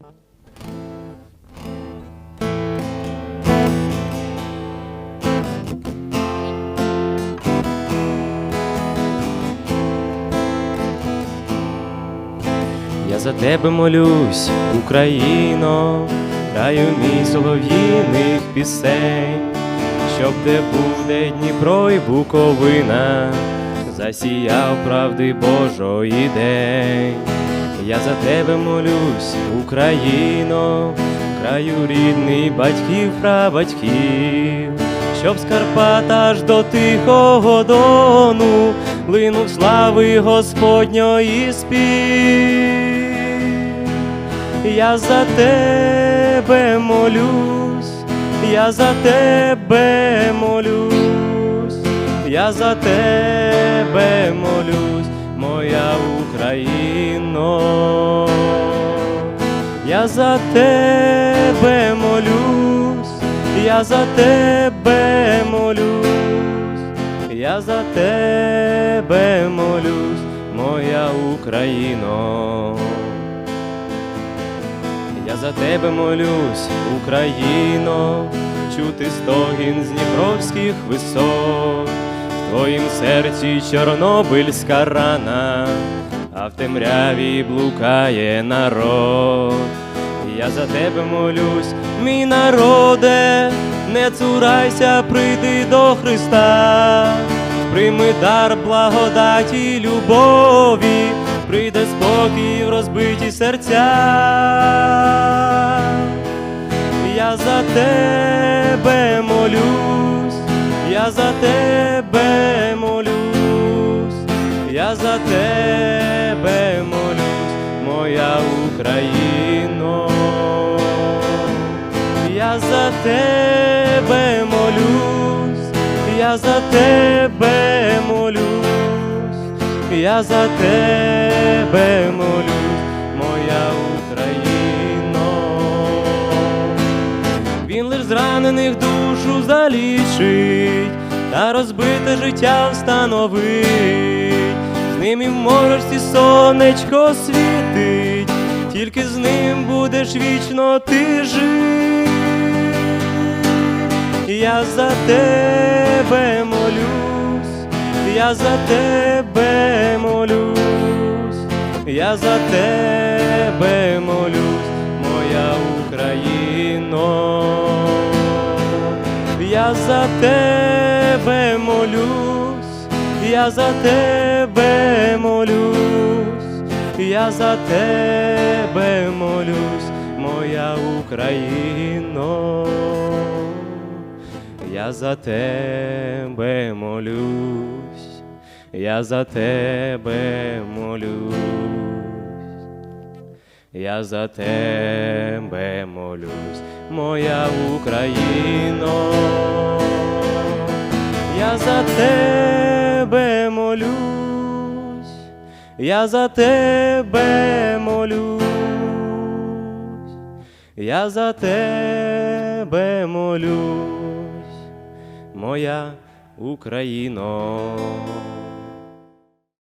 Я за тебе молюсь, Україно, краю мій солов'їних пісень, щоб де буде Дніпро і Буковина, засіяв правди Божої день. Я за тебе молюсь, Україно, краю рідний батьків, прабатьків, щоб з Карпат аж до Тихого Дону линув слави Господньої спів. Я за тебе молюсь, я за тебе молюсь, я за тебе молюсь, Я за тебе молюсь, я за тебе молюсь, я за тебе молюсь, моя Україно. Я за тебе молюсь, Україно, чути стогін з дніпровських висот, в твоїм серці чорнобильська рана, а в темряві блукає народ. Я за тебе молюсь, мій народе, не цурайся, прийди до Христа, прийми дар благодаті любові, прийде спокій в розбиті серця. Я за тебе молюсь, я за тебе молюсь, я за тебе молюсь, моя Україно. Тебе молюсь, я за тебе молюсь, я за тебе молюсь, моя Україно. Він лиш зранених душу залічить, та розбите життя встановить. З ним і в морочці сонечко світить, тільки з ним будеш вічно ти жити. Я за тебе молюсь, я за тебе молюсь, я за тебе молюсь, моя Україно. Я за тебе молюсь, я за тебе молюсь, я за тебе молюсь, моя Україно. Я за тебе молюсь, я за тебе молюсь, я за тебе молюсь, моя Україно. Я за тебе молюсь, я за тебе молюсь, я за тебе молюсь, моя Україно.